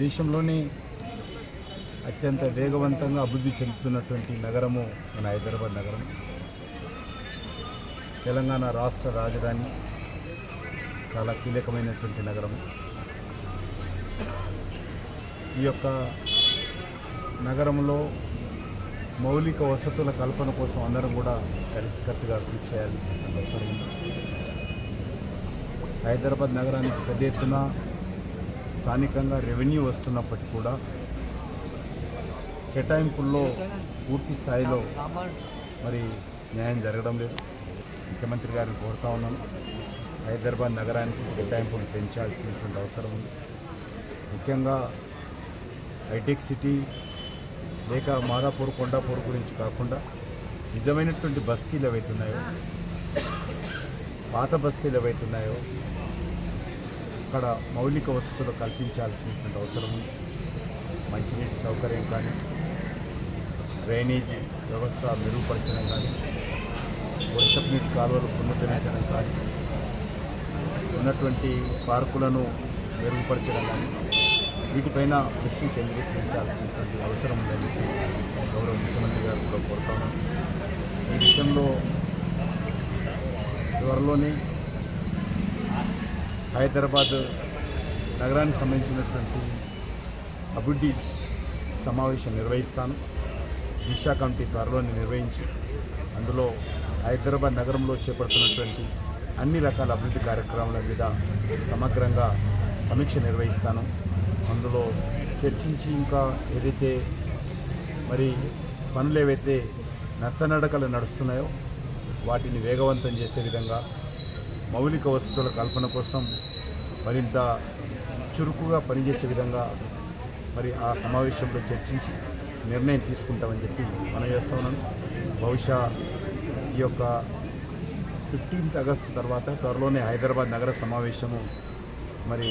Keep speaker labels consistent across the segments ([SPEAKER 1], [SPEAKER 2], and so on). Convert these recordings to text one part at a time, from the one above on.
[SPEAKER 1] దేశంలోనే అత్యంత వేగవంతంగా అభివృద్ధి చెందుతున్నటువంటి నగరము మన హైదరాబాద్ నగరం. తెలంగాణ రాష్ట్ర రాజధాని చాలా కీలకమైనటువంటి నగరం ఈ యొక్క నగరంలో మౌలిక వసతుల కల్పన కోసం అందరం కూడా కలిసికట్టుగా కృషి చేయాల్సిన అవసరం ఉంది. హైదరాబాద్ నగరానికి పెద్ద ఎత్తున స్థానికంగా రెవెన్యూ వస్తున్నప్పటికీ కూడా కేటాయింపుల్లో పూర్తి స్థాయిలో మరి న్యాయం జరగడం లేదు. ముఖ్యమంత్రి గారిని కోరుతా ఉన్నాను. హైదరాబాద్ నగరానికి కేటాయింపులు పెంచాల్సినటువంటి అవసరం ఉంది. ముఖ్యంగా హైటెక్ సిటీ లేక మాదాపూర్ కొండాపూర్ గురించి కాకుండా నిజమైనటువంటి బస్తీలు ఏవైతున్నాయో పాత బస్తీలు ఏవైతున్నాయో అక్కడ మౌలిక వసతులు కల్పించాల్సినటువంటి అవసరం ఉంది. మంచినీటి సౌకర్యం కానీ డ్రైనేజీ వ్యవస్థ మెరుగుపరచడం కానీ వర్షపు నీటి కాలువలు పునరుద్ధరించడం కానీ ఉన్నటువంటి పార్కులను మెరుగుపరచడం కానీ వీటిపైన దృష్టి కేంద్రీకరించాల్సినటువంటి అవసరం ఉందని గౌరవ ముఖ్యమంత్రి గారు కూడా కోరుతాను ఈ విషయంలో త్వరలోనే హైదరాబాద్ నగరానికి సంబంధించినటువంటి అభివృద్ధి సమావేశం నిర్వహిస్తాను. దిశా కమిటీ త్వరలోనే నిర్వహించి అందులో హైదరాబాద్ నగరంలో చేపడుతున్నటువంటి అన్ని రకాల అభివృద్ధి కార్యక్రమాల మీద సమగ్రంగా సమీక్ష నిర్వహిస్తాను. అందులో చర్చించి ఇంకా ఏదైతే మరి పనులు ఏవైతే నత్తనడకలు నడుస్తున్నాయో వాటిని వేగవంతం చేసే విధంగా మౌలిక వసతుల కల్పన కోసం మరింత చురుకుగా పనిచేసే విధంగా మరి ఆ సమావేశంలో చర్చించి నిర్ణయం తీసుకుంటామని చెప్పి మనం చేస్తున్నాను బహుశా ఈ యొక్క ఫిఫ్టీన్త్ ఆగస్టు తర్వాత త్వరలోనే హైదరాబాద్ నగర సమావేశము మరి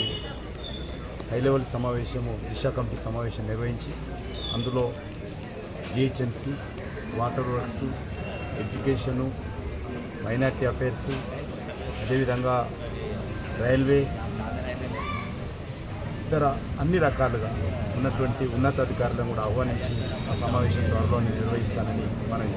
[SPEAKER 1] హై లెవెల్ సమావేశము దిశా కమిటీ సమావేశం నిర్వహించి అందులో GHMC water works education minority affairs అదేవిధంగా రైల్వే ఇతర అన్ని రకాలుగా ఉన్నటువంటి ఉన్నతాధికారులను కూడా ఆహ్వానించి ఆ సమావేశం త్వరలో నిర్వహిస్తానని మనం